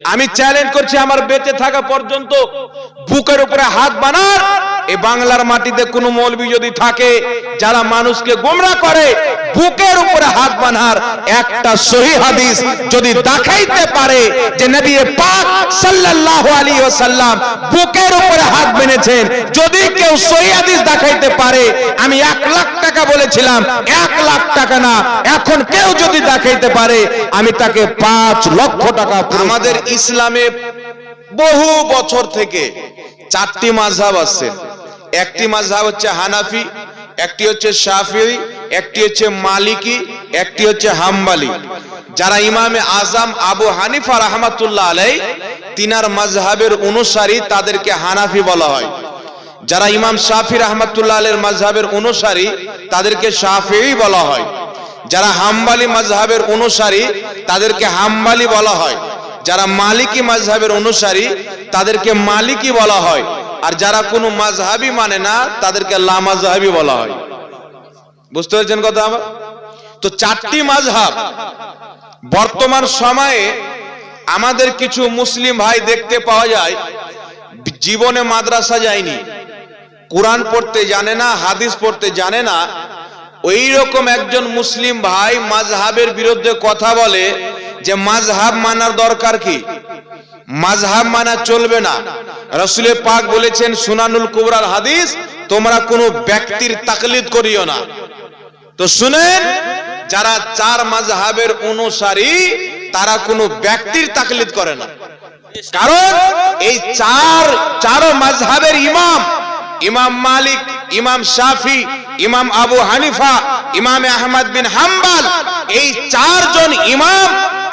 আমি চ্যালেঞ্জ করছি আমার বেঁচে থাকা পর্যন্ত বুকের উপরে হাত বানার। এই বাংলার মাটিতে কোন মৌলবি যদি থাকে, যারা মানুষকে গোমরা করে, বুকের উপরে হাত বানার একটা সহি হাদিস যদি দেখাইতে পারে যে নবী পাক সাল্লাল্লাহু আলাইহি ওয়াসাল্লাম বুকের উপরে হাত বেনেছেন যদি কেউ সহি হাদিস দেখাইতে পারে, আমি এক লাখ টাকা বলেছিলাম, এক লাখ টাকা না, এখন কেউ যদি দেখাইতে পারে, আমি তাকে পাঁচ লক্ষ টাকা আমাদের ইসলামে বহু বছর থেকে চারটি মাঝহাব আছে। একটি মাঝহাব হচ্ছে হানাফি, একটি হচ্ছে শাফি একটি হচ্ছে মালিকি, একটি হচ্ছে হাম্বালি। যারা ইমামে আজম আবু হানিফা রহমাতুল্লাহ আলাই তিনার মাঝহাবের অনুসারী তাদেরকে হানাফি বলা হয়। যারা ইমাম শাফি রহমাতুল্লাহ আলের মাঝহাবের অনুসারী, তাদেরকে শাফিই বলা হয়। যারা হাম্বালি মাঝহাবের অনুসারী, তাদেরকে হাম্বালি বলা হয়। যারা মালিকি মাঝহাবের অনুসারী, তাদেরকে মালিকি বলা হয়। আর যারা কোনো মাঝহাবি মানে না, তাদেরকে লামাজহাবি বলা হয়। বুঝতে পারছেন কথা আমার? তো চারটি মাঝহাব বর্তমান সময়ে আমাদের কিছু মুসলিম ভাই দেখতে পাওয়া যায়, জীবনে মাদ্রাসা যায়নি। কোরআন পড়তে জানে না, হাদিস পড়তে জানে না। ওই রকম একজন মুসলিম ভাই মাঝহাবের বিরুদ্ধে কথা বলে যে মাঝহাব মানার দরকার কি? মাঝহাব মানা চলবে না। রসুলের পাক বলেছেন, সুনানুল কুবরার হাদিস, তোমরা কোনো ব্যক্তির তাকলিদ করিও না। তো শুনেন, যারা চার মাঝহাবের অনুসারী, তারা কোনো ব্যক্তির তাকলিদ করে না। কারণ এই চার চার মাঝহাবের ইমাম ইমাম মালিক, ইমাম শাফি ইমাম আবু হানিফা ইমাম আহমদ বিন হাম্বাল এই চারজন ইমাম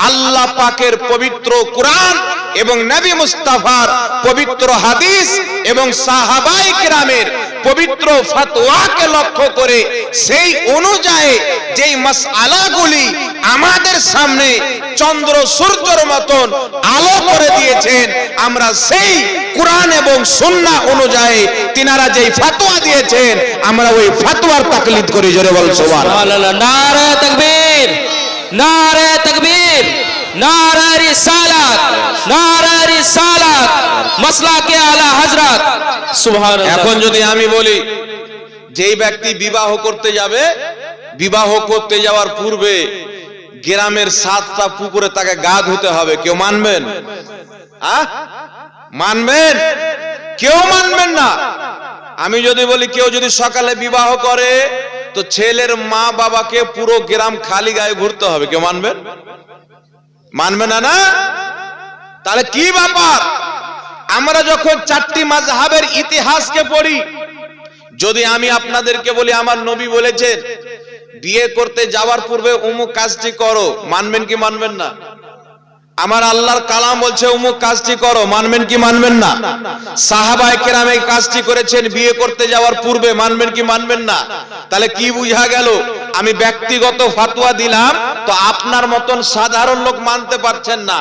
আল্লাহ পাকের পবিত্র কোরআন এবং নবী মুস্তাফার পবিত্র হাদিস এবং সাহাবাই কিরামের পবিত্র ফতোয়াকে লক্ষ্য করে সেই অনুযায়ী যেই মাসআলাগুলি আমাদের সামনে চন্দ্র সূর্যের মতন আলো করে দিয়েছেন, আমরা সেই কোরআন এবং সুন্নাহ অনুযায়ী তিনারা যেই ফতোয়া দিয়েছেন, আমরা ওই ফতোয়ার তাকলিদ করি, জোরে বল, সুবহানাল্লাহ। নারে তাকবীর নারে তাকবীর। নারে রিসালাত নারে রিসালাত মাসলাকে আলা হযরত সুবহানাল্লাহ এখন যদি আমি বলি, যেই ব্যক্তি বিবাহ করতে যাবে, বিবাহ করতে যাওয়ার পূর্বে গ্রামের সাতটা পুকুরে তাকে গা ধুতে হবে, কেউ মানবেন? মানবেন? কেউ মানবেন না। আমি যদি বলি, কেউ যদি সকালে বিবাহ করে, তো ছেলের মা বাবাকে পুরো গ্রাম খালি গায়ে ঘুরতে হবে, কেউ মানবেন? মানবে না না? তাহলে কি ব্যাপার? আমরা যখন চারটি মাযহাবের ইতিহাসকে পড়ি, যদি আমি আপনাদেরকে বলি, আমার নবী বলেছেন, বিয়ে করতে যাওয়ার পূর্বে অমুক কাজটি করো, মানবেন কি মানবেন না? আমার আল্লাহর কালাম বলছে, অমুক কাজটি করো, মানবেন কি মানবেন না? সাহাবায়ে কেরাম এই কাজটি করেছেন, বিয়ে করতে যাওয়ার পূর্বে, মানবেন কি মানবেন না? তাহলে কি বুঝা গেল? আমি ব্যক্তিগত ফাতুয়া দিলাম, তো আপনার মতন সাধারণ লোক মানতে পারছেন না।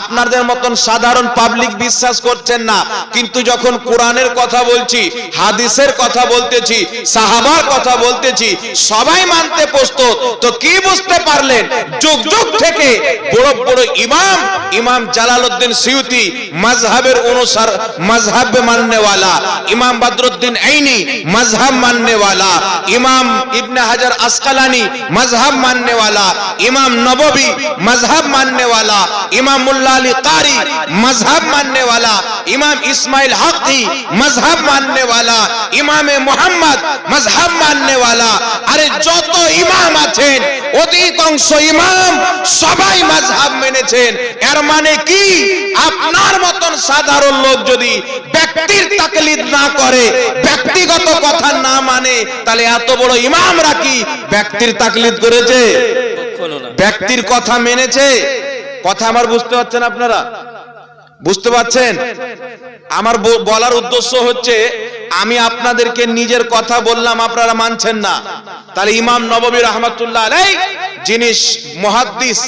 আপনাদের মতন সাধারণ পাবলিক বিশ্বাস করছেন না। কিন্তু যখন কোরআনের কথা বলছি, হাদিসের কথা বলতেছি, সাহাবার কথা বলতেছি, সবাই মানতে প্রস্তুত। তো কি বুঝতে পারলেন? যুগ যুগ থেকে বড় বড় ইমাম ইমাম জালালউদ্দিন সিউতি মাযহাবের অনুসার, মাযহাব মাননেওয়ালা, ইমাম বদরুদ্দিন আইনি মাযহাব মাননেওয়ালা, ইমাম ইবনে হাজার আসকাল আসকালানি মাযহাব মাননে वाला ইমাম নববী মাযহাব মাননে वाला ইমাম মুল্লা আলী কারি মাযহাব মাননে वाला ইমাম ইসমাইল হকি মাযহাব মাননে वाला ইমামে মুহাম্মদ মাযহাব মাননে वाला আরে যত ইমাম আছেন অধিকাংশ ইমাম সবাই মাযহাব মেনেছেন এর মানে কি আপনার মতন সাধারণ লোক যদি ব্যক্তির তাকলিদ না করে ব্যক্তিগত কথা না মানে তাহলে এত বড় ইমামরা কি ব্যক্তির তাকলিদ করেছে? ব্যক্তির কথা মেনেছে? কথা আমার বুঝতে পারছেন আপনারা? বুঝতে পারছেন? আমার বলার উদ্দেশ্য হচ্ছে আমি আপনাদেরকে নিজের কথা বললাম আপনারা মানছেন না। তাহলে ইমাম নববী রহমতুল্লাহ আলাই যিনি মহাদ্দিস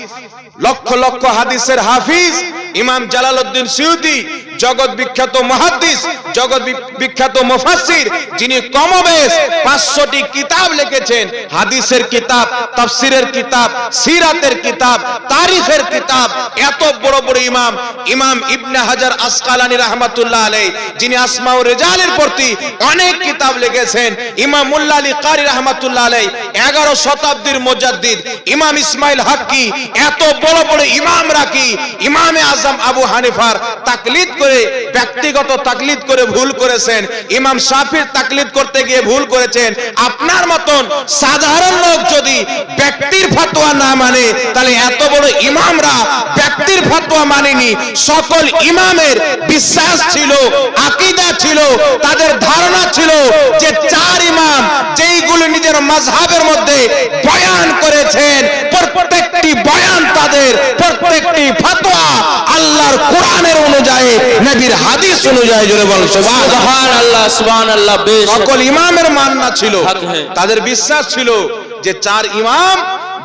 লক্ষ লক্ষ হাদিসের হাফিজ ইমাম জালালউদ্দিন সিউতি জগৎ বিখ্যাত মহাদ্দিস, জগৎ বিখ্যাত মুফাসসির, যিনি কমবেশ 500টি কিতাব লিখেছেন। হাদিসের কিতাব, তাফসিরের কিতাব, সিরাতের কিতাব তারিখের কিতাব, এত বড় বড় ইমাম ইমাম ইবনে হাজার আসকালানি রাহমাতুল্লাহ আলাই যিনি আসমা ও রেজালের প্রতি অনেক কিতাব লিখেছেন। ইমাম মুল্লা আলী কারি রাহমাতুল্লাহ আলাই 11 শতাব্দীর মুজাদ্দিদ, ইমাম ইসমাইল হাক্কি, এত বড় বড় ইমাম রাখি ইমামে আজম আবু হানিফার তাকলিদ করে ব্যক্তিগত তাকলিদ করে ভুল করেছেন, ইমাম শাফির তাকলিদ করতে গিয়ে ভুল করেছেন, আপনার মতন সাধারণ লোক যদি ব্যক্তির ফতোয়া না মানে তাহলে এত বড় ইমামরা ব্যক্তির ফতোয়া মানেনি। সকল ইমামের বিশ্বাস ছিল, আকীদা ছিল, তাদের ধারণা ছিল যে চার ইমাম যেইগুলো নিজের মাযহাবের মধ্যে বয়ান করেছেন, প্রত্যেকটি বয়ান তাদের, প্রত্যেকটি ফতোয়া আল্লাহর কোরআনের অনুযায়ী নবীর হাদিস অনুযায়ী জোরে বল সুবহান সুবহান আল্লাহ। সুবহান আল্লাহ বেশ। সকল ইমামের মান্না ছিল হ্যাঁ। তাদের বিশ্বাস ছিল যে চার ইমাম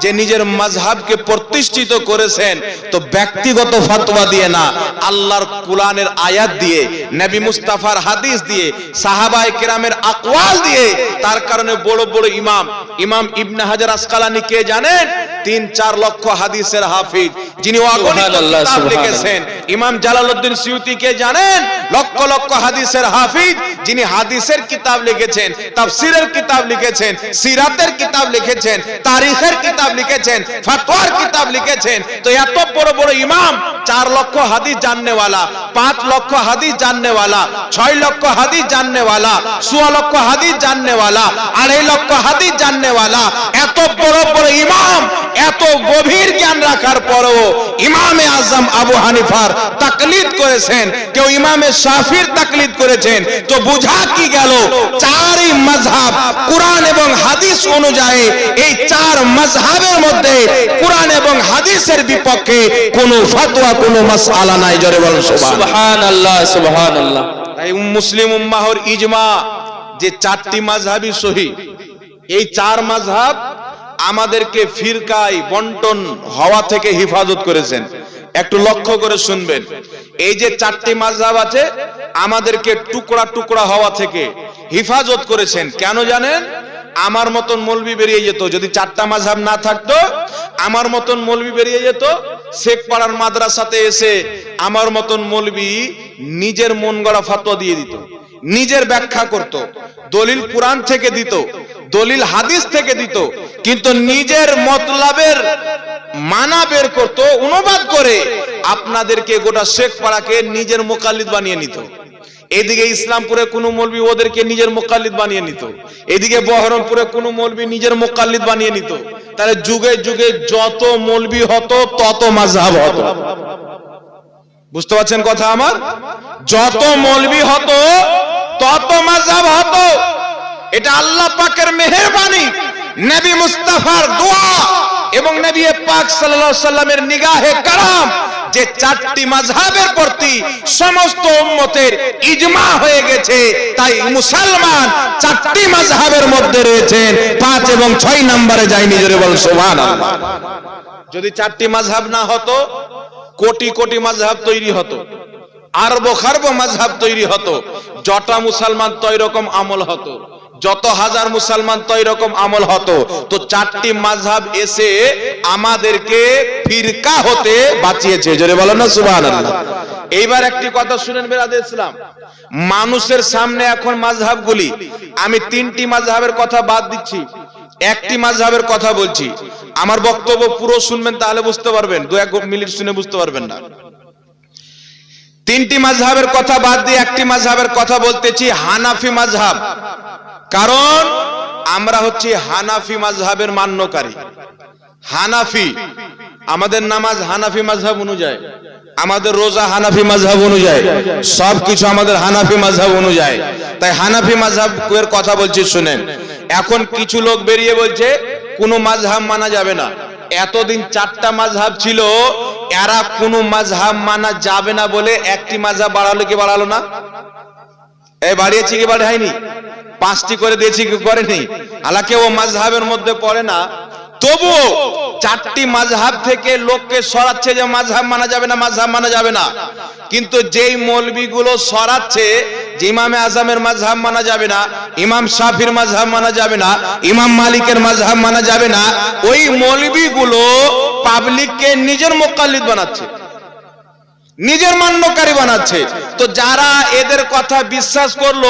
যে নিজের মাযহাবকে প্রতিষ্ঠিত করেছেন তো ব্যক্তিগত ফতোয়া দিয়ে না আল্লাহর কোরআনের আয়াত দিয়ে নবী মুস্তাফার হাদিস দিয়ে সাহাবায়ে কেরামের আকওয়াল দিয়ে তার কারণে বড় বড় ইমাম ইমাম ইবনে হাজার আসকালানি কে জানেন? তিন চার লক্ষ হাদিসের হাফিজ যিনি। লিখেছেন। ইমাম জালালউদ্দিন সিউতি কে জানেন? লক্ষ লক্ষ হাদিসের হাফিজ যিনি হাদিসের কিতাব লিখেছেন তাফসীরের কিতাব লিখেছেন সিরাতের কিতাব লিখেছেন তারিখের কিতাব লিখেছেন ফতোয়ার কিতাব লিখেছেন। তো এত বড় বড় ইমাম চার লক্ষ হাদিস জাননেওয়ালা পাঁচ লক্ষ হাদিস জাননেওয়ালা ছয় লক্ষ হাদিস জাননেওয়ালা সোয়া লক্ষ হাদিস জাননেওয়ালা আড়াই লক্ষ হাদিস জাননেওয়ালা। এত বড় বড় ইমাম এত গভীর জ্ঞান রাখার পরও ইমামে আজম আবু হানিফার তাকলিদ করেছেন কেউ ইমামে শাফির তাকলিদ করেছেন তো বুঝা কি গেল? চারই মাযহাব কোরআন এবং হাদিস অনুযায়ী এই চার মাযহাবের মধ্যে কোরআন এবং হাদিসের বিপক্ষে কোনো ফতোয়া কোনো মাসআলা নাই জোরে বলেন সুবহান। সুবহান আল্লাহ সুবহান আল্লাহ তাই মুসলিম উম্মাহর ইজমা যে চারটি মাযহাবই সহি এই চার মাযহাব আমাদেরকে ফিরকায় বন্টন হওয়া থেকে হেফাজত করেছেন। একটু লক্ষ্য করে শুনবেন। এই যে চারটি মাযহাব আছে, আমাদেরকে টুকরা টুকরা হওয়া থেকে হেফাজত করেছেন। কেন জানেন? আমার মতন মলবি বেরিয়ে যেত। যদি চারটা মাযহাব না থাকতো, আমার মতন মৌলবি বেরিয়ে যেত। শেখ পাড়ার মাদ্রাসাতে এসে আমার মতন মলবি নিজের মন গড়া ফাতোয়া দিয়ে দিত। নিজের ব্যাখ্যা করত। দলিল কোরআন থেকে দিত, দলিল হাদিস থেকে দিত, কিন্তু নিজের মতলাবের মানা বের করত, অনুবাদ করে আপনাদেরকে গোটা শেখ পাড়াকে নিজের মোকাল্লিদ বানিয়ে নিত। এদিকে ইসলামপুরে কোনো মৌলবি ওদেরকে নিজের মোকাল্লিদ বানিয়ে নিত। এদিকে বহরমপুরে কোনো মৌলবি নিজের মোকাল্লিদ বানিয়ে নিত। তাহলে যুগে যুগে যত মৌলবি হতো, তত মাযহাব হতো। বুঝতে পারছেন কথা আমার? যত মৌলবি হতো তত মাযহাব হতো। এটা আল্লাহ পাকের মেহেরবানি, নবী মুস্তাফার দোয়া এবং নবী পাক আলাইহি সাল্লামের নিগাহে কারাম যে চারটি মাযহাবের প্রতি সমস্ত উম্মতের ইজমা হয়ে গেছে। তাই মুসলমান চারটি মাযহাবের মধ্যে রয়েছেন, পাঁচ এবং ছয় নম্বরে যায়নি জোরে বল, সুবহানাল্লাহ। যদি চারটি মাযহাব না হতো, কোটি কোটি মাযহাব তৈরি হতো। আরব খারব মাযহাব তৈরি হতো। যটা মুসলমান তো এরকম আমল হতো। যত হাজার মুসলমান তো এরকম আমল হতো। তো চারটি মাযহাব এসে আমাদেরকে ফিরকা হতে বাঁচিয়েছে। জোরে বলো না, সুবহানাল্লাহ। এইবার একটি কথা শুনেন বেরাদে ইসলাম। মানুষের সামনে এখন মাযহাবগুলি আমি তিনটি মাঝহাবের কথা বাদ দিচ্ছি। একটি মাঝহাবের কথা বলছি। আমার বক্তব্য পুরো শুনবেন তাহলে বুঝতে পারবেন। দু এক মিনিট শুনে বুঝতে পারবেন না। তিনটি মাঝহাবের কথা বাদ দিয়ে একটি মাঝহাবের কথা বলতেছি হানাফি মাঝহাব। কারণ আমরা হচ্ছি হানাফি মাঝহাবের মান্যকারী। হানাফি, আমাদের নামাজ হানাফি মাযহাব অনুযায়ী, আমাদের রোজা হানাফি মাযহাব অনুযায়ী, সবকিছু আমাদের হানাফি মাযহাব অনুযায়ী। তাই হানাফি মাযহাব এর কথা বলছি, শুনেন। এখন কিছু লোক বেরিয়ে বলছে, কোনো মাঝহাব মানা যাবে না। এতদিন চারটা মাযহাব ছিল, এরা কোনো মাযহাব মানা যাবে না বলে একটি মাযহাব বাড়ালো কি বাড়ালো না? এই বাড়িয়েছি কি বাড়ায়নি? পাঁচটি করে দিয়েছি কি করেনি? হালাকে ও মাঝহাবের মধ্যে পড়ে না। তবুও চারটি মাঝহাব থেকে লোককে সরাচ্ছে যে মাঝহাব মানা যাবে না, মাঝহাব মানা যাবে না। কিন্তু যেই মৌলবিগুলো সরাচ্ছে যে ইমামে আজমের মাঝহাব মানা যাবে না, ইমাম শাফির মাঝহাব মানা যাবে না, ইমাম মালিকের মাঝহাব মানা যাবে না, ওই মৌলবিগুলো পাবলিককে নিজের মোকাল্লিদ বানাচ্ছে। নিজের মান্যকারী বানাচ্ছে। তো যারা এদের কথা বিশ্বাস করল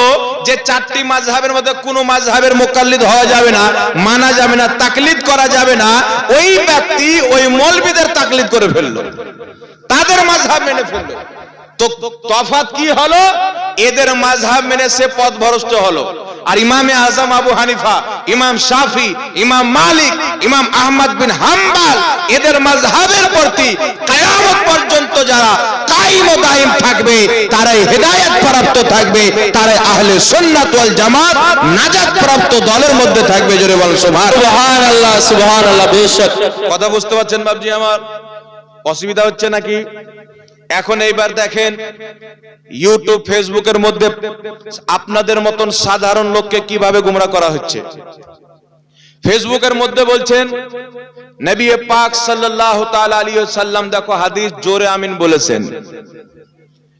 যে চারটি মাঝহাবের মধ্যে কোনো মাঝহাবের মোকাল্লিদ হওয়া যাবে না, মানা যাবে না, তাকলিদ করা যাবে না, ওই ব্যক্তি ওই মৌলবিদের তাকলিদ করে ফেলল। তাদের মাঝহাব মেনে ফেলল। তো তফাত কি হলো? এদের মাঝহাব মেনে সে পথ ভরষ্ট হলো। আর ইমামে আজম আবু হানিফা ইমাম শাফি ইমাম মালিক ইমাম আহমদ বিন হাম্বাল এদের মাযহাবের প্রতি কিয়ামত পর্যন্ত যারা কায়েম ও থাকবে তারাই হেদায়েত প্রাপ্ত থাকবে তারাই আহলে সুন্নাত ওয়াল জামাত নাজাত প্রাপ্ত দলের মধ্যে থাকবে জোরে বল সুবহান সুবহান আল্লাহ সুবহান আল্লাহ বেশক। কথা বুঝতে পারছেন বাবজি আমার? অসুবিধা হচ্ছে নাকি? এখন এইবার দেখেন ইউটিউব ফেসবুকের মধ্যে আপনাদের মতন সাধারণ লোককে কীভাবে গুমরা করা হচ্ছে? ফেসবুকের মধ্যে বলছেন, নবী পাক সাল্লাল্লাহু তাআলা আলাইহি সাল্লাম দেখো হাদিস জোরে আমিন বলেছেন।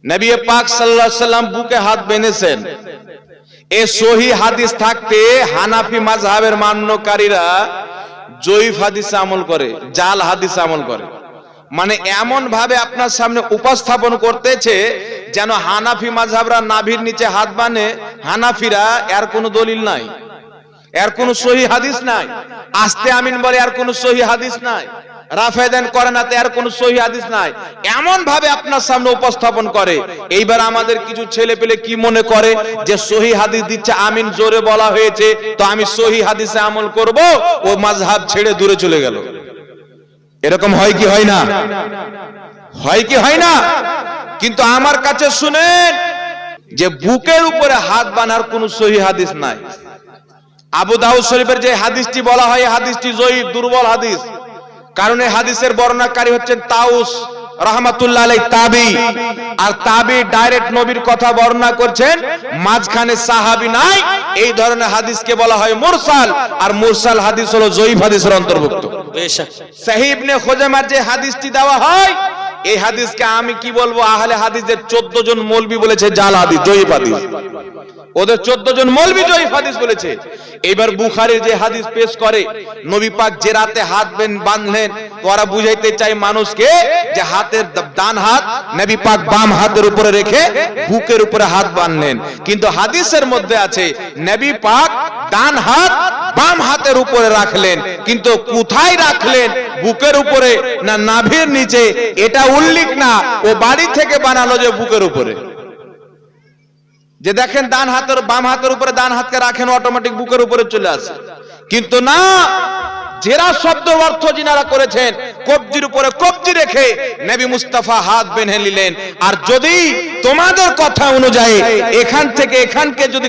নবী পাক সাল্লাল্লাহু সাল্লাম বুকে হাত বেঁধেছেন। এ সহি হাদিস থাকতে হানাফি মাযহাবের মান্যকারীরা জয়ীফ হাদিসে আমল করে, জাল হাদিস আমল করে। মানে এমন ভাবে আপনার সামনে উপস্থাপন করতেছে যেন হানাফি মাযহাবরা নাভির নিচে হাত বানে হানাফিরা এর কোনো দলিল নাই। এর কোনো সহি হাদিস নাই। আস্তে আমিন বলে আর কোনো সহি হাদিস নাই। রাফেদান করে না কোনো সহি হাদিস নাই। এমন ভাবে আপনার সামনে উপস্থাপন করে। এইবার আমাদের কিছু ছেলে পেলে কি মনে করে যে সহি হাদিস দিচ্ছে আমিন জোরে বলা হয়েছে তো আমি সহি হাদিসে আমল করব ও মাযহাব ছেড়ে দূরে চলে গেল। এরকম হয় কি হয় না? হয় কি হয় না? কিন্তু আমার কাছে শুনেন যে বুকের উপরে হাত বানার কোনো সহি হাদিস নাই। আবু দাউদ শরীফের যে হাদিসটি বলা হয় হাদিসটি জয়ীফ দুর্বল হাদিস। কারণ এই হাদিসের বর্ণনাকারী হচ্ছেন তাউস, রহমাতুল্লাহ আলাই তাবি। আর তাবি ডাইরেক্ট নবীর কথা বর্ণনা করছেন, মাঝখানে সাহাবী নাই, এই ধরনের হাদিসকে বলা হয় মুরসাল। আর মুরসাল হাদিস হলো জয়ীফ হাদিসের অন্তর্ভুক্ত। হাদিসটি দেওয়া হয়, এই হাদিসকে আমি কি বলব? আহলে হাদিসের চোদ্দ জন মৌলবি বলেছে হাদিস হাদিস। ওদের চোদ্দ জন মৌলবি জয়ীফ হাদিস বলেছে। এবার বুখারের যে হাদিস পেশ করে, নবী পাক যে রাতে হাত বেন বাঁধলেন ওরা বুঝাইতে চাই মানুষকে যে হাতের ডান হাত নবী পাক বাম হাতের উপরে রেখে বুকের উপরে হাত বাঁধলেন। কিন্তু হাদিসের মধ্যে আছে, নবী পাক ডান হাত বাম হাতের উপরে রাখলেন, কিন্তু কোথায় রাখলেন? বুকের উপরে না নাভির নিচে? এটা উল্লেখ না, ও বাড়ি থেকে বানালো যে বুকের উপরে। যে দেখেন ডান হাতের বাম হাতের উপরে ডান হাতকে রাখেন অটোমেটিক বুকের উপরে চলে আসে। কিন্তু না জেরা শব্দ অর্থ যিনারা করেছেন, কবজির উপরে কবজি রেখে নবী মুস্তাফা হাত বেঁধে নিলেন। আর যদি তোমাদের কথা অনুযায়ী এখান থেকে এখানকে যদি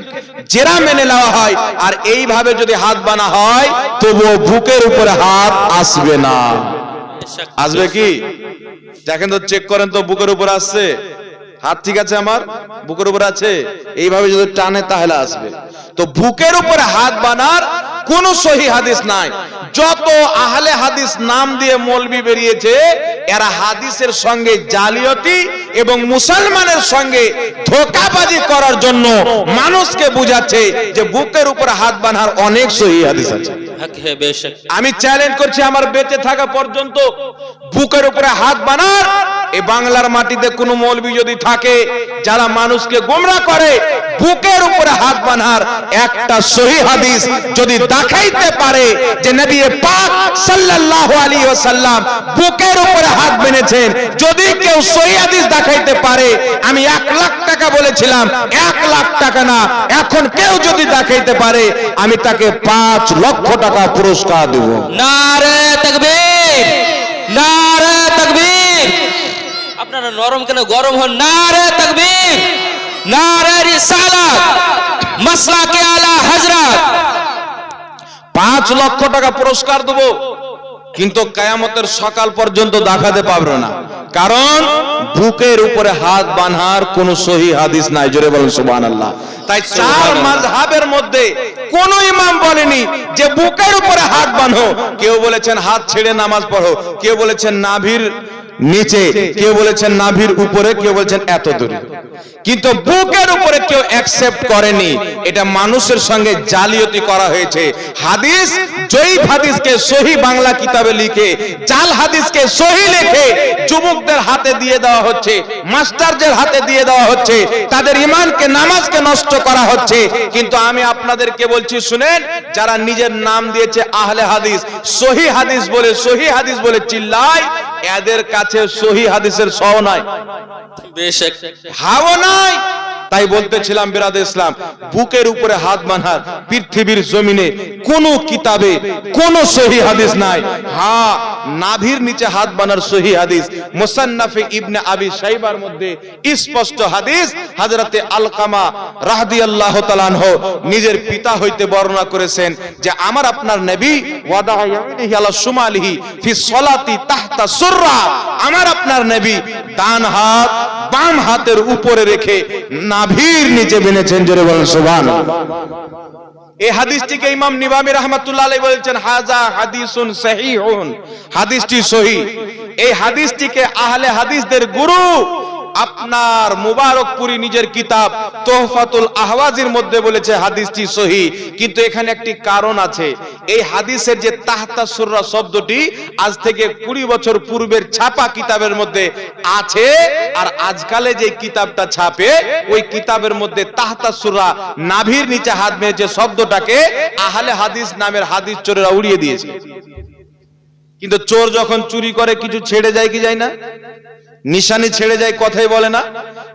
জেরা মেনে নেওয়া হয়, আর এইভাবে যদি হাত বানা হয়, তবুও বুকের উপরে হাত আসবে না। আসবে কি? দেখেন তো চেক করেন তো, বুকের উপর আসছে? হাত ঠিক আছে আমার? বুকের উপর আছে? এইভাবে যদি টানে, তাহলে আসবে। তো বুকের উপরে হাত বানার কোন সহি হাদিস নাই। যত আহলে হাদিস নাম দিয়ে মৌলবি বেরিয়েছে এরা হাদিসের সঙ্গে জালিয়াতি এবং মুসলমানের সঙ্গে ধোকাবাজি করার জন্য মানুষকে বুঝাচ্ছে যে বুকের উপর হাত বানার অনেক সহি হাদিস আছে। হক হে বেশক আমি চ্যালেঞ্জ করছি আমার বেঁচে থাকা পর্যন্ত বুকের উপরে হাত বানার এই বাংলার মাটিতে কোনো মৌলবি যদি থাকে, যারা মানুষকে গোমরা করে, বুকের উপরে হাত বানার একটা সহি হাদিস যদি দেখাইতে পারে যে নবী পাক সাল্লাল্লাহু আলাইহি ওয়াসাল্লাম বুকের উপরে হাত বেঁধেছেন, যদি কেউ সহি হাদিস দেখাইতে পারে, আমি এক লাখ টাকা বলেছিলাম, এক লাখ টাকা না, এখন কেউ যদি দেখাইতে পারে, আমি তাকে পাঁচ লক্ষ টাকা পুরস্কার দেব। নারে তাকবীর, নারে আপনারা নরম কেন? গরম হন। নারে তাকবীর নারে রিসালাত মাসলাকে আলা হযরত। পাঁচ লক্ষ টাকা পুরস্কার দেব কিন্তু কায়ামতের সকাল পর্যন্ত দেখাতে পারবে না। কারণ বুকের উপরে হাত বাঁধার কোন সহি হাদিস নাই। জোরে বলেন সুবহানাল্লাহ। তাই চার মাযহাবের মধ্যে কোন ইমাম বলেনি যে বুকের উপরে হাত বাঁধো। কেউ বলেছেন হাত ছেড়ে নামাজ পড়ো কেউ বলেছেন নাভির নিচে, কেউ বলেছেন নাভির উপরে, কেউ বলেছেন এত দূরে। কিন্তু বুকের উপরে কেউ অ্যাকসেপ্ট করেনি। এটা মানুষের সঙ্গে জালিয়াতি করা হয়েছে। হাদিস, জয়ীফ হাদিসকে সহি বাংলা কিতাবে লিখে, জাল হাদিসকে সহি লিখে যুবকদের হাতে দিয়ে দেওয়া হচ্ছে, মাস্টারদের হাতে দিয়ে দেওয়া হচ্ছে, তাদের ইমানকে নামাজকে নষ্ট করা হচ্ছে। কিন্তু আমি আপনাদেরকে বলছি, শুনেন, যারা নিজের নাম দিয়েছে আহলে হাদিস, সহি হাদিস বলে, সহি হাদিস বলে চিল্লায়, এদের কাছে সহি হাদিসের সহ নাই। বেশ হাও নাই তাই বলতেছিলাম, বিরাদ ইসলাম, বুকের উপরে হাত বাঁধার পৃথিবীর জমিনে কোন কিতাবে কোন সহি হাদিস নাই। হ্যাঁ নাভির নিচে হাত বানার সহি হাদিস। মুসান্নাফে ইবনে আবি সাইবার মধ্যে স্পষ্ট হাদিস হযরতে আলকামা রাহদিয়াল্লাহু তাআলা আনহু নিজের পিতা হইতে বর্ণনা করেছেন যে, আমার আপনার নবী আমার আপনার নবী ডান হাত বাম হাতের উপরে রেখে নাভির নিচে বেনেছেন জোরে বলেন সুবহান এই হাদিসটিকে ইমাম নিবামী রহমাতুল্লাহ আলাইহি বলেছেন, হাজা হাদিসুন সহিহুন। হাদিসটি সহি এই হাদিসটিকে আহলে হাদিসদের গুরু আপনার মুবারকপুরি নিজের কিতাব তোহফাতুল আহওয়াজির মধ্যে বলেছে, হাদিসটি সহি। কিন্তু এখানে একটি কারণ আছে। এই হাদিসের যে তাহতা সুররা শব্দটি আজ থেকে কুড়ি বছর পূর্বের ছাপা কিতাবের মধ্যে আছে, আর আজকালে যে কিতাবটা ছাপে, ওই কিতাবের মধ্যে তাহতা সুররা নাভির নিচে হাত মেয়েছে শব্দটাকে আহলে হাদিস নামের হাদিস চোরেরা উড়িয়ে দিয়েছে। কিন্তু চোর যখন চুরি করে, কিছু ছেড়ে যায় কি যায় না? নিশানি ছেড়ে যায় কথাই বলে না।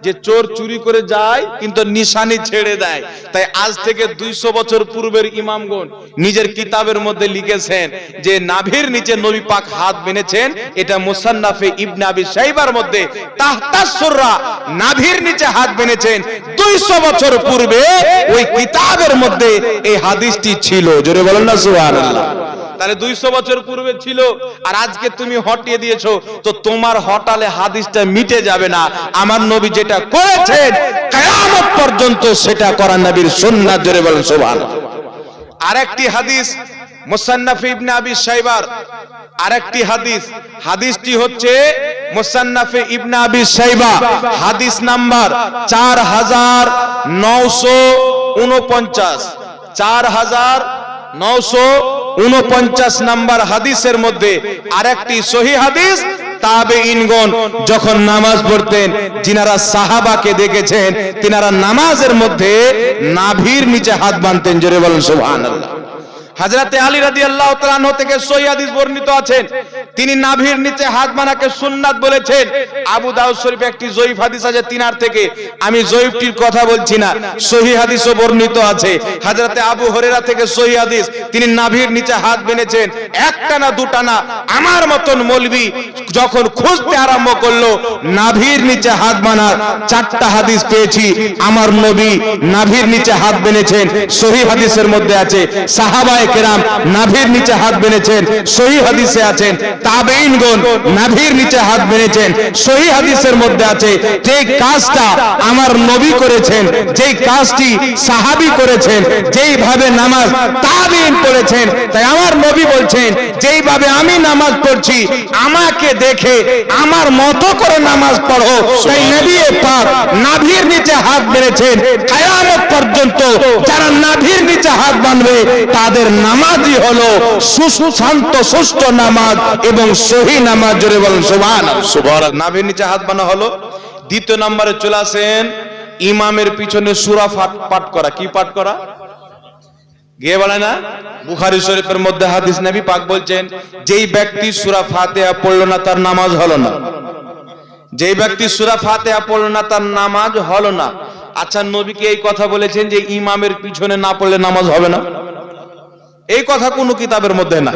যে চোর চুরি করে যায়, কিন্তু নিশানি ছেড়ে দেয়। তাই আজ থেকে দুইশো বছর পূর্বের ইমামগণ নিজের কিতাবের মধ্যে লিখেছেন যে, নাভির নিচে নবী পাক হাত বেনেছেন এটা মুসান্নাফে ইবনে আবি সাইবার মধ্যে তাহতাসুররা নাভির নিচে হাত বেনেছেন দুইশো বছর পূর্বে ওই কিতাবের মধ্যে এই হাদিসটি ছিল। জোরে বলেন না, সুবহানাল্লাহ। তাহলে দুইশো বছর পূর্বে ছিল, আর আজকে তুমি হটিয়ে দিয়েছ, তো তোমার হটালে হাদিসটা মিটে যাবে না। আমার নবী যেটা করেছেন কিয়ামত পর্যন্ত সেটা করার নবীর সুন্নাত, জোরে বলেন সুবহানাল্লাহ। আরেকটি হাদিস, মুসান্নাফ ইবনে আবি শাইবার। আরেকটি হাদিস, হাদিসটি হচ্ছে উনপঞ্চাশ নাম্বার হাদিসের মধ্যে আরেকটি সহি হাদিস তাবে যখন নামাজ পড়তেন, যিনারা সাহাবাকে দেখেছেন, তিনারা নামাজের মধ্যে নাভির নিচে হাত বানতেন জোরে বলেন সুবহানাল্লাহ। হাজরাতে আলী রাদিয়াল্লাহু তাআলা আনহু থেকে সহিহ হাদিস বর্ণিত আছেন তিনি নাভির নিচে হাত বানাকে সুন্নাত বলেছেন। আবু দাউদ শরীফে একটি জয়ীফ হাদিস আছে তিনার থেকে। আমি জয়ীফটির কথা বলছি না সহিহ হাদিসও বর্ণিত আছে। হাজরাতে আবু হরেরা থেকে সহিহ হাদিস, তিনি নাভির নিচে হাত বেনেছেন একটা না দুটা না আমার মতন মলবি যখন খুঁজতে আরম্ভ করল, নাভির নিচে হাত বানার চারটা হাদিস পেয়েছি। আমার নবী নাভির নিচে হাত বেনেছেন সহি হাদিসের মধ্যে আছে, সাহাবায়ে কেরাম নাভির নিচে হাত বেনেছেন সহি হাদিসে আছেন তাবেইনগণ নাভির নিচে হাত বেনেছেন সহি হাদিসের মধ্যে আছে, যে কাজটা আমার নবী করেছেন, যেই কাজটি সাহাবি করেছেন, যেইভাবে নামাজ তাবেইন করেছেন তাই আমার নবী বলছেন যেইভাবে আমি নামাজ পড়ছি, আমাকে দেখে আমার মতো করে নামাজ পড়ো। তাই নবী পাক নাভির নিচে হাত বেড়েছেন কিয়ামত পর্যন্ত যারা নাভির নিচে হাত বাঁধবে, তাদের নামাজই হলো সুশান্ত সুষ্ঠ নামাজ এবং সহি নামাজ। জোরে বলেন সুবহান সুবহান নাভির নিচে হাত বানা হলো। দ্বিতীয় নম্বরে চলে আসেন ইমামের পিছনে সূরা পাঠ করা। কি পাঠ করা? গিয়ে বলে না? বুখারী শরীফের মধ্যে হাদিস নবী পাক বলছেন, যেই ব্যক্তি সূরা ফাতিহা পড়ল না, তার নামাজ হলো না। যেই ব্যক্তি সূরা ফাতিহা পড়ল না, তার নামাজ হলো না। আচ্ছা নবী কি এই কথা বলেছেন যে ইমামের পিছনে না পড়লে নামাজ হবে না? এই কথা কোনো কিতাবের মধ্যে না।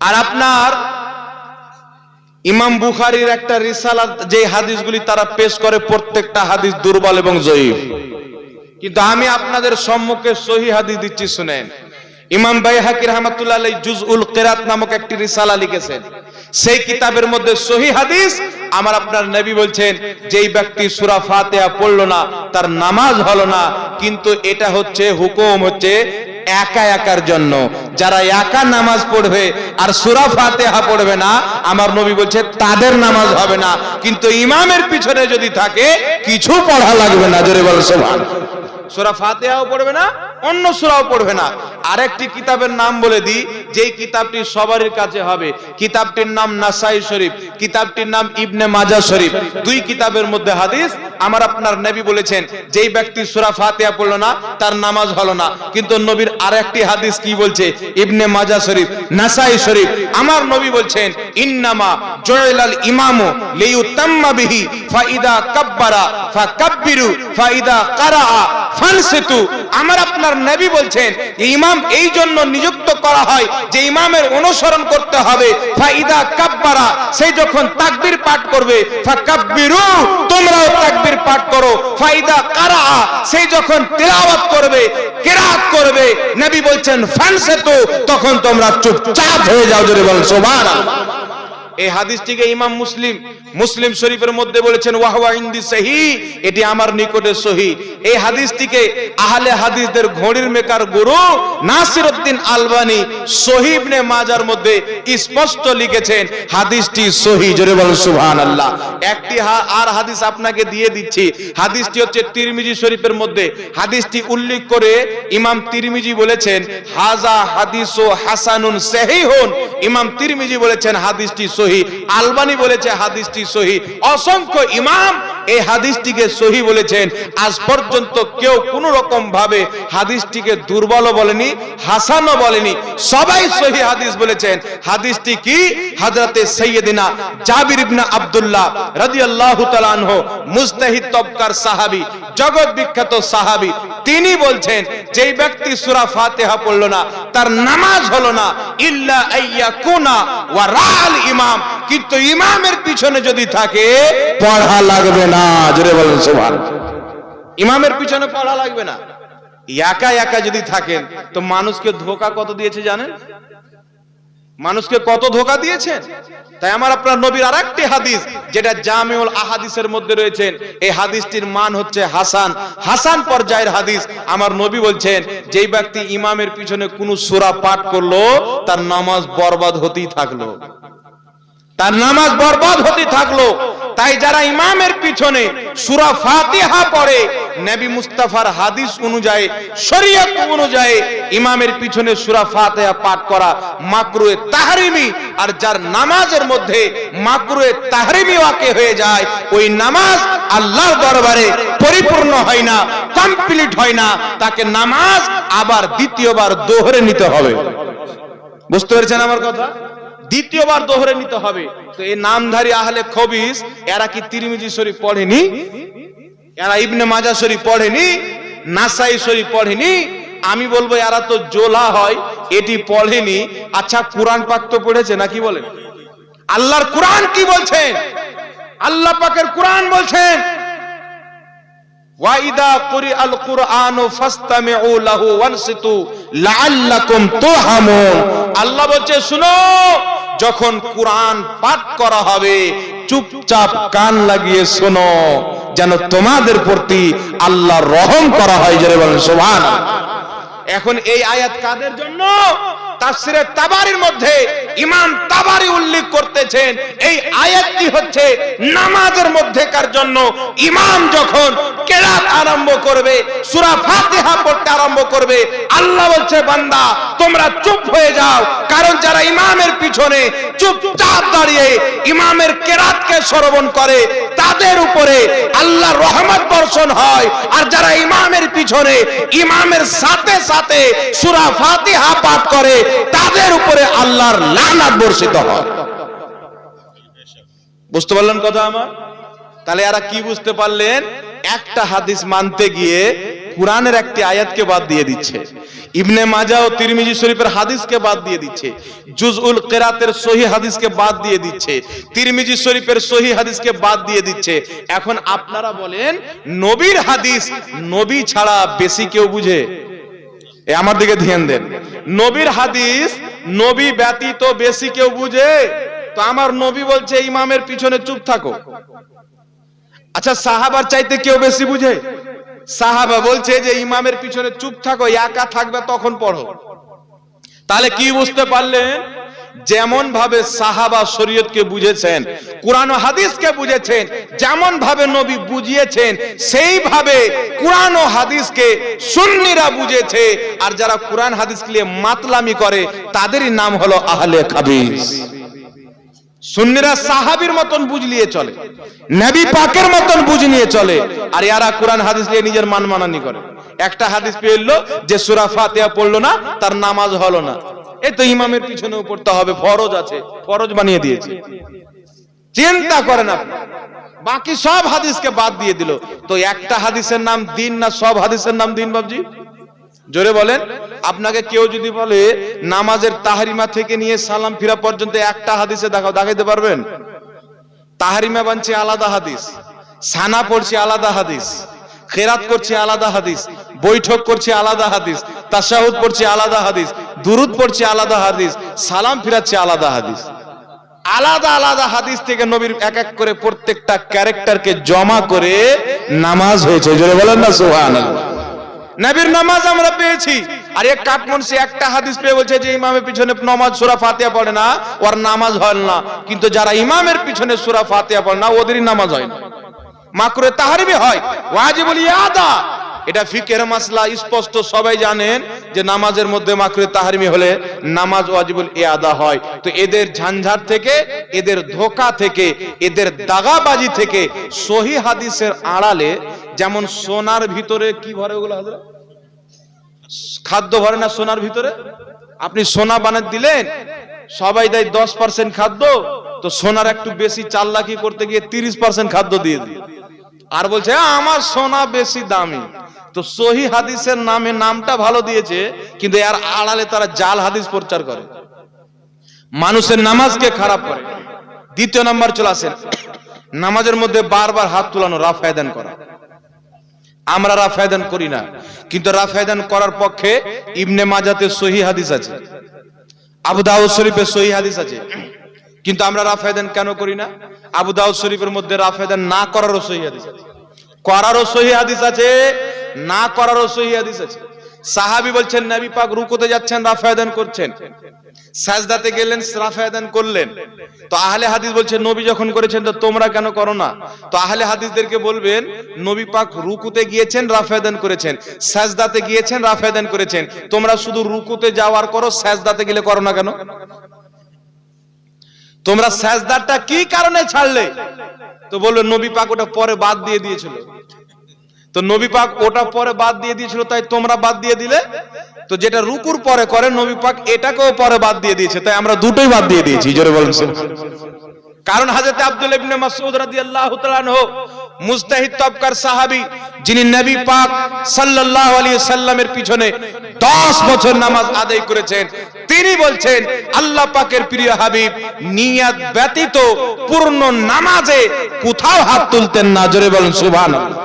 আর আপনার ইমাম বুখারীর একটা রিসালাত যে হাদিসগুলি তারা পেশ করে, প্রত্যেকটা হাদিস দুর্বল এবং জয়ীফ। কিন্তু আমি আপনাদের সম্মুখে সহি হাদিস দিচ্ছি, শুনেন। ইমাম বাইহাকি রহমাতুল্লাহ আলাই জুজউল কেরাত নামক একটি রিসালা লিখেছেন। সেই কিতাবের মধ্যে সহি হাদিস, আমার আপনার নবী বলছেন, যেই ব্যক্তি সুরা ফাতেহা পড়ল না, তার নামাজ হলো না, কিন্তু এটা হচ্ছে হুকুম হচ্ছে একা একার জন্য। যারা একা নামাজ পড়বে আর সুরা ফাতেহা পড়বে না, আমার নবী বলছে, তাদের নামাজ হবে না। কিন্তু ইমামের পিছনে যদি থাকে, কিছু পড়া লাগবে না। জোরে বল, সুবহান। সূরা ফাতিহাও পড়বে না, অন্য সূরাও পড়বে না। আরেকটি কিতাবের নাম বলে দিই, যেই কিতাবটি সবারই কাছে হবে। কিতাবটির নাম নাসাই শরীফ, কিতাবটির নাম ইবনে মাজা শরীফ। দুই কিতাবের মধ্যে হাদিস, আমার আপনার নবী বলেছেন, যেই ব্যক্তি সূরা ফাতিহা পড়ল না, তার নামাজ হলো না। কিন্তু নবীর আরেকটি হাদিস কি বলছে? ইবনে মাজা শরীফ, নাসাই শরীফ। আমার নবী বলছেন, ইন্নামা জয়লাল ইমামু লিউতাম্মা বিহি, ফাইদা কাব্বারা, ফাকাব্বিরু, ফাইদা কারাআ। ফানসিতু, আমার আপনার নবী বলছেন ইমাম এই জন্য নিযুক্ত করা হয় যে ইমামের অনুসরণ করতে হবে। ফাইদা কাব্বারা, সে যখন তাকবীর পাঠ করবে, ফাকাব্বিরু, তোমরাও তাকবীর পাঠ করো। ফাইদা কারাআ, সে যখন তিলাওয়াত করবে, কিরাত করবে, নবী বলছেন, ফানসিতু, তখন তোমরা চুপচাপ হয়ে যাও, জোরে বল সুবহানাল্লাহ। এই হাদিসটিকে ইমাম মুসলিম মুসলিম শরীফের মধ্যে বলেছেন, ওয়াহওয়া ইন্দি সহি এটি আমার নিকটে সহি। এই হাদিসটিকে আহলে হাদিসদের ঘড়ির মেকার গুরু নাসিরউদ্দিন আলবানি সহিবনে মাজার মধ্যে স্পষ্ট লিখেছেন, হাদিসটি সহি জোরে বল সুবহানাল্লাহ একটি আর হাদিস আপনাকে দিয়ে দিচ্ছি। হাদিসটি হচ্ছে তিরমিজি শরীফের মধ্যে। হাদিসটি উল্লেখ করে ইমাম তিরমিজি বলেছেন, হাজা হাদিসু হাসানুন সহিহুন ইমাম তিরমিজি বলেছেন, হাদিসটি সহি। আলবানি বলেছে হাদিসটি সহি। অসংখ্য ইমাম এই হাদিসটিকে সহি বলেছেন। আজ পর্যন্ত কেউ কোন রকম ভাবে হাদিসটিকে দুর্বল বলেনি, হাসানও বলেনি। সবাই সহি হাদিস বলেছেন। হাদিসটি কি? হযরতে সাইয়্যিদিনা জাবির ইবনে আব্দুল্লাহ রাদিয়াল্লাহু তাআলা আনহু মুস্তাহিদ তবকার সাহাবী, জগৎ বিখ্যাত সাহাবী। তিনি বলছেন, যেই ব্যক্তি সূরা ফাতিহা পড়ল না, তার নামাজ হলো না, ইল্লা আইয়াকুনা ওয়া রাল ইমাম। কিন্তু ইমামের পিছনে যদি থাকে, পড়া লাগবে না। জোরে বলেন সুবহান ইমামের পিছনে পড়া লাগবে না। একা একা যদি থাকেন, তো মানুষকে ধোকা কত দিয়েছে জানেন? মানুষকে কত ধোকা দিয়েছেন? তাই আমার আপনার নবীর আরেকটি হাদিস, যেটা জামিউল আহাদিসের মধ্যে রয়েছেন এই হাদিসটির মান হচ্ছে হাসান। হাসান পর্যায়ের হাদিস, আমার নবী বলছেন, যেই ব্যক্তি ইমামের পিছনে কোন সূরা পাঠ করল, তার নামাজ বরবাদ হতেই থাকল। তার নামাজ বরবাদ হতে থাকল। তাই যারা ইমামের পিছনে সুরা ফাতিহা পড়ে, নবী মুস্তাফার হাদিস অনুযায়ী, শরীয়ত অনুযায়ী ইমামের পিছনে সূরা ফাতিহা পাঠ করা মাকরুয়ে তাহরিমি। আর যার নামাজের মধ্যে মাকরুয়ে তাহরিমি ওয়াকে হয়ে যায়, ওই নামাজ আল্লাহর দরবারে পরিপূর্ণ হয় না কমপ্লিট হয় না, তাকে নামাজ আবার দ্বিতীয়বার দোহরে নিতে হবে। বুঝতে পেরেছেন আমার কথা? দ্বিতীয়বার দোহরে নিতে হবে। তো এই নামধারী আহলে খবিস, এরা কি তিরমিজি শরীফ পড়েনি? এরা ইবনে মাজা শরীফ পড়েনি? নাসাই শরীফ পড়েনি? আমি বলব এরা তো জোলা হয়, এটি পড়েনি। আচ্ছা কোরআন পাক তো পড়েছে নাকি বলেন? আল্লাহর কোরআন কি বলছেন? আল্লাহ পাকের কোরআন বলছেন ওয়াইদা কুরি আল কুরআন লাহু আল্লাহ বলছে, শুনো, যখন কোরআন পাঠ করা হবে, চুপচাপ কান লাগিয়ে শোনো, যেন তোমাদের প্রতি আল্লাহ রহম করা হয়। এখন এই আয়াত কাদের জন্য? তাফসিরে তাবারির মধ্যে ইমাম তাবারি উল্লেখ করতেছেন, এই আয়াতটি হচ্ছে নামাজের মধ্যেকার জন্য ইমাম যখন কেরাত আরম্ভ করবে, সূরা ফাতিহা পড়তে আরম্ভ করবে, আল্লাহ বলছে, বান্দা, তোমরা চুপ হয়ে যাও, কারণ যারা ইমামের পিছনে চুপচাপ দাঁড়িয়ে ইমামের কেরাতকে শ্রবণ করে, তাদের উপরে আল্লাহ রহমত বর্ষণ হয়। আর যারা ইমামের পিছনে, ইমামের সাথে সাথে সূরা ফাতিহা পাঠ করে তাদের উপরে আল্লাহর লানাত বর্ষিত হয়। বুঝতে পারলেন কথা আমার? তাহলে এরা কি বুঝতে পারলেন? একটা হাদিস মানতে গিয়ে কোরআনের একটি আয়াতকে বাদ দিয়ে দিচ্ছে। ইবনে মাজা ও তিরমিজি শরীফের হাদিসকে বাদ দিয়ে দিচ্ছে। জুজউল কেরাতের সহি হাদিসকে বাদ দিয়ে দিচ্ছে। তিরমিজি শরীফের সহি হাদিসকে বাদ দিয়ে দিচ্ছে। এখন আপনারা বলেন, নবীর হাদিস নবী ছাড়া বেশি কেউ বুঝে? আমার দিকে ধ্যান দেন। নবীর হাদিস, নবী ব্যতীত বেশি কেউ বুঝে? তো আমার নবী বলছে, ইমামের পিছনে চুপ থাকো। আচ্ছা সাহাবার চাইতে কেউ বেশি বুঝে? সাহাবা বলছে যে, ইমামের পিছনে চুপ থাকো, একা থাকবে, তখন পড়ো। তাহলে কি বুঝতে পারলেন? যেমন ভাবে সাহাবা শরীয়তকে বুঝেছেন, কোরআন ও হাদিসকে বুঝেছেন যেমন ভাবে নবী বুঝিয়েছেন, সেইভাবে কোরআন ও হাদিসকে সুন্নিরা বুঝেছে। আর যারা কোরআন হাদিসকে নিয়ে মাতলামি করে, তাদেরই নাম হলো আহলে হাদিস। সুন্নিরা সাহাবীর মতন বুঝ নিয়ে চলে, নবী পাকের মতন বুঝ নিয়ে চলে, আর ইয়ারা কোরআন হাদিস নিয়ে নিজের মানমানানি করে। একটা হাদিস পেয়ে এলো যে সূরা ফাতিহা পড়ল না, তার নামাজ হলো না। তো ইমামের পিছনেও পড়তে হবে, ফরজ আছে, ফরজ বানিয়ে দিয়েছে। চিন্তা করেন আপনি। বাকি সব হাদিসকে বাদ দিয়ে দিল। তো একটা হাদিসের নাম দিন না সব হাদিসের নাম দিন বাবজি জোরে বলেন। আপনাকে কেউ যদি বলে, নামাজের তাহারিমা থেকে নিয়ে সালাম ফিরা পর্যন্ত একটা হাদিসে দেখাও, দেখাইতে পারবেন? তাহারিমা বানছে আলাদা হাদিস, সানা পড়ছে আলাদা হাদিস, খেরাত করছে আলাদা হাদিস, বৈঠক করছে আলাদা হাদিস, তাশাহুদ পড়ছে আলাদা হাদিস দুরুদ পড়ছে আলাদা হাদিস, সালাম ফিরাচ্ছে আলাদা হাদিস। আলাদা আলাদা হাদিস থেকে নবীর এক এক করে প্রত্যেকটা ক্যারেক্টারকে জমা করে নামাজ হয়েছে। জোরে বলেন না, সুবহানাল্লাহ। নবীর নামাজ আমরা পেয়েছি। আর এক কাঠমনসি একটা হাদিস পেয়ে বলছে যে, ইমামের পিছনে নামাজ সূরা ফাতিহা পড়ে না, ওর নামাজ হয় না। কিন্তু যারা ইমামের পিছনে সূরা ফাতিহা পড়ে না, ওদেরই নামাজ হয় না। মাকরুহে তাহরিমি হয়। ওয়াজিবুল ইয়াদা। এটা ফিকের মাসলা, স্পষ্ট সবাই জানেন যে নামাজের মধ্যে মাকরুহে তাহরিমি হলে নামাজ ওয়াজিবুল ইয়াদা হয়। তো এদের ঝঞ্ঝাট থেকে, এদের ধোকা থেকে, এদের দাগাবাজি থেকে সহি হাদিসের আড়ালে যেমন সোনার ভিতরে কি ভরে ওগুলো হাজরা খাদ্য ভরে না সোনার ভিতরে? আপনি সোনা বানাত দিলেন, সবাই দেয় দশ পার্সেন্ট খাদ্য, তো সোনার একটু বেশি চাল্লাকি করতে গিয়ে তিরিশ পার্সেন্ট খাদ্য দিয়ে দিয়ে আর বলছে আমার সোনা বেশি দামি। তো সহি হাদিসের নামে নামটা ভালো দিয়েছে, কিন্তু এর আড়ালে তারা জাল হাদিস প্রচার করে। মানুষের নামাজকে খারাপ করে। দ্বিতীয় নাম্বার চলে আসেন। নামাজের মধ্যে বারবার হাত তুলানো রাফায়দান করা। আমরা রাফায়দান করি না, কিন্তু রাফায়দান করার পক্ষে ইবনে মাজাতে সহি হাদিস আছে। আবু দাউদ শরীফের সহি হাদিস আছে। কিন্তু আমরা রাফায়দান কেন করি না? আবু দাউদ শরীফের মধ্যে রাফায়দান না করারও সহি হাদিস আছে। করারও সহি হাদিস আছে, না করারও সহি হাদিস আছে। সাহাবি বলছেন, নবী পাক রুকুতে যাচ্ছেন রাফায়দান করছেন। সাজদাতে গেলেন রাফায়দান করলেন। তো আহলে হাদিস বলছে, নবী যখন করেছেন, তো তোমরা কেন করো না? তো আহলে হাদিসদেরকে বলবেন, নবী পাক রুকুতে গিয়েছেন রাফায়দান করেছেন। সাজদাতে গিয়েছেন রাফায়দান করেছেন। তোমরা শুধু রুকুতে যাওয়ার করো, সাজদাতে গেলে করো না কেন? তোমরা সাজদারটা কি কারণে ছাড়লে? তো বলল, নবী পাক ওটা পরে বাদ দিয়ে দিয়েছিল। তো নবী পাক ওটা পরে বাদ দিয়ে দিয়েছিল, তাই তোমরা বাদ দিয়ে দিলে? তো যেটা রুকুর পরে করে, নবী পাক এটাকেও পরে বাদ দিয়ে দিয়েছে, তাই আমরা দুটোই বাদ দিয়ে দিয়েছি, জোরে বলেন কারণ হাজরত আব্দুল ইবনে মাসউদ রাদিয়াল্লাহু তাআলা আনহু মুজতাহিদ তবকার সাহাবি, যিনি নবী পাক সাল্লাল্লাহু আলাইহি সাল্লামের পিছনে 10 বছর নামাজ আদায় করেছেন, তিনি বলছেন, আল্লাহ পাকের প্রিয় হাবিব, নিয়াত ব্যতীত পূর্ণ নামাজে কোথাও হাত তুলতেন না। জোরে বলেন, সুবহানাল্লাহ।